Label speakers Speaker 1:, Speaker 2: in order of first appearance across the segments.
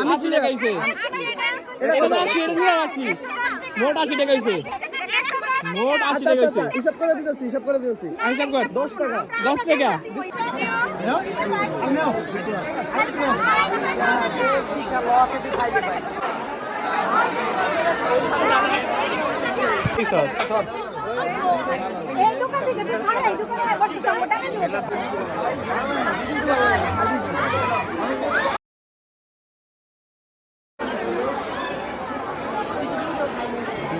Speaker 1: আমি
Speaker 2: আশি টাকা তো আশি নিয়ে আছি। মোট আশি টাকা হইছে। মোট আশি
Speaker 1: আচ্ছা
Speaker 2: টাকা
Speaker 1: আচ্ছা আচ্ছা, হিসাব করে দিতেছি হিসাব করে দিতেছি।
Speaker 2: হিসাব কর।
Speaker 1: দশ টাকা।
Speaker 2: দশ টাকা?
Speaker 3: এই দোকান থেকে যে ভাড়া এই দোকানে আবার টাকা দিয়ে দাও। পাঁচ টাকা না, তিরিশ টাকা। আপনি কি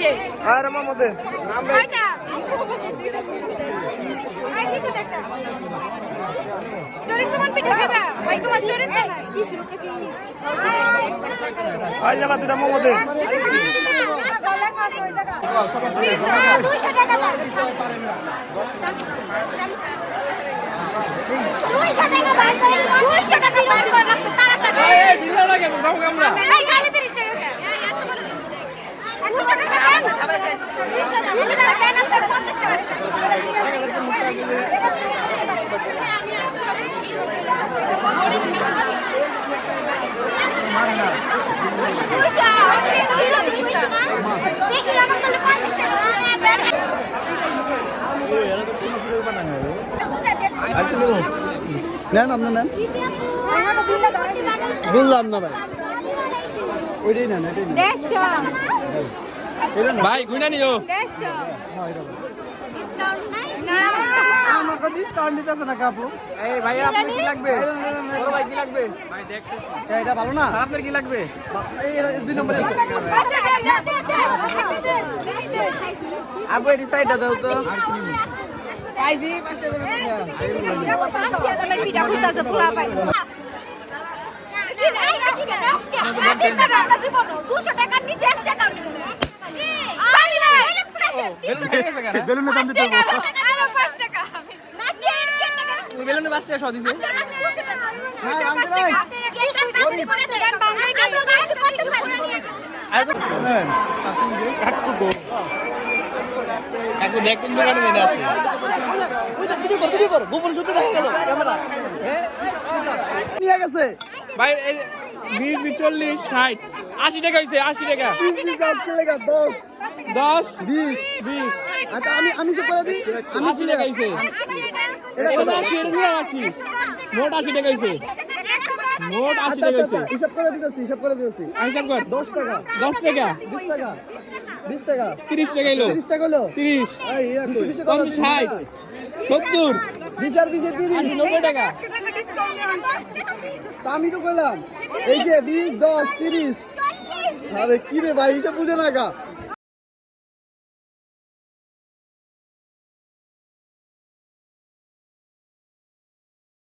Speaker 3: গেছেন? তিরিশ টাকা।
Speaker 1: এটা না এটা না এটা না সামনে এটা না তো
Speaker 3: দুইটা নিচে। কয়টা? ভাই, কিসের একটা? চরিত্র পিঠা খাবা? ভাই, তোমার চরিত্র নাই। কি শুরু করে কি?
Speaker 2: ভাই জানা দুটা মোমো দে
Speaker 3: লেখা আছে ওই জায়গা। পিজ্জা, 200 টাকা দাও। 200 টাকা বার করে, 200 টাকা বার করে রাখো, তাড়াতাড়ি।
Speaker 2: এই দিলা লাগে দাও আমরা
Speaker 3: এই, খালি 30 টাকা ওটা। 200 টাকা দেন। 200 টাকা দেন, আর তোর 50 টাকা দিতে
Speaker 1: নেন আপনি নেন। বুঝলাম না ভাই। ওইটাই নেন এটাই নেন।
Speaker 2: ভাই গুনা নিও
Speaker 1: হ্যাঁ, আমাকে ডিসকাউন্ট দিতেছে না কাপু
Speaker 2: এই ভাই আপনার কি লাগবে বড় ভাই কি লাগবে ভাই দেখ
Speaker 1: এটা ভালো না
Speaker 2: আপনার কি লাগবে
Speaker 1: এই দুই নম্বরে আছে
Speaker 2: আবু এই সাইডটা দাও তো
Speaker 1: পাঁচটা দেবে
Speaker 3: টাকার নিচে এক টাকা
Speaker 1: বেলুনের দাম দিতে হবে।
Speaker 3: পাঁচ টাকা। না কি এর কি টাকা
Speaker 2: বেলুনে বাস টাকা সহ দিছে
Speaker 1: হ্যাঁ আনতে নাই
Speaker 2: একটু দেখ কোন দোকানে মেনে আছে
Speaker 1: নিয়ে গেছে।
Speaker 2: ভাই এই বিশ বিশ চল্লিশ ষাট। আশি টাকা হয়েছে আশি টাকা।
Speaker 1: বিশ বিশ আর কি লেখা দশ।
Speaker 2: দশ
Speaker 1: বিশ।
Speaker 2: বিশ।
Speaker 1: আচ্ছা আমি আমি সব করে দিই আমি
Speaker 2: টাকা হয়েছে
Speaker 1: এটা
Speaker 2: এটা আশি এটা নিয়ে আছি মোট আশি টাকা মোট আশি
Speaker 1: আচ্ছা
Speaker 2: টাকা
Speaker 1: আচ্ছা আচ্ছা হিসাব করে দিতেছি হিসাব করে দিতেছি।
Speaker 2: হিসাব কর।
Speaker 1: দশ টাকা।
Speaker 2: দশ টাকা।
Speaker 1: বিশ টাকা। বিশ টাকা।
Speaker 2: তিরিশ টাকা এলো
Speaker 1: তিরিশ টাকা হলো
Speaker 2: তিরিশ।
Speaker 1: বিশে কত?
Speaker 2: পঞ্চাশ ষাট। সত্তর।
Speaker 1: বিশ আর বিশে তিরিশ।
Speaker 2: নব্বই টাকা।
Speaker 1: তা আমি তো কইলাম এই যে বিশ দশ তিরিশ। আরে কি রে ভাই হিসাব বুঝে না গা।